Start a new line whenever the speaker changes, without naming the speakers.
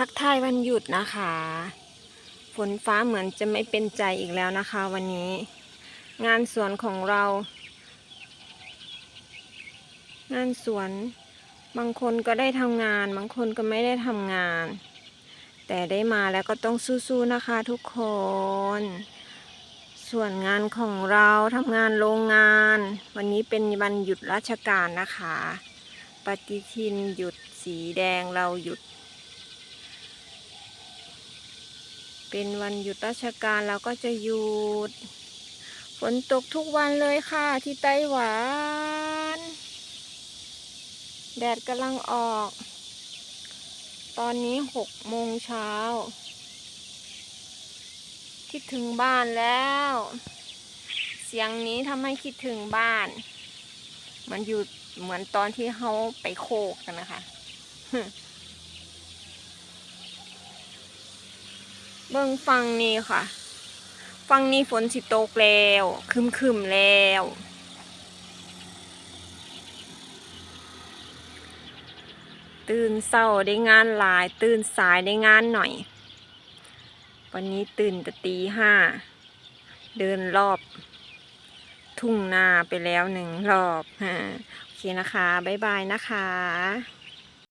ทักทายวันหยุดนะคะ ฝนฟ้าเหมือนจะไม่เป็นใจอีกแล้วนะคะ วันนี้ งานสวนของเรา งานสวน บางคนก็ได้ทำงาน บางคนก็ไม่ได้ทำงาน แต่ได้มาแล้วก็ต้องสู้ๆนะคะทุกคน ส่วนงานของเราทำงานโรงงาน วันนี้เป็นวันหยุดราชการนะคะ ปฏิทินหยุดสีแดงเราหยุด เป็นวันหยุดราชการเราก็จะหยุด ฝนตกทุกวันเลยค่ะที่ไต้หวัน แดดกำลังออก ตอนนี้หกโมงเช้า คิดถึงบ้านแล้ว เสียงนี้ทำให้คิดถึงบ้าน มันอยู่เหมือนตอนที่เขาไปโคกกันนะคะ เบิ่งฟังนี่ค่ะ ฟังนี่ฝนสิตกแล้วคึมคึมแล้ว ตื่นเศร้าได้งานหลาย ตื่นสายได้งานหน่อย วันนี้ตื่นแต่ตีห้า เดินรอบ ทุ่งนาไปแล้วหนึ่งรอบฮะโอเคนะคะ บ๊ายบายนะคะ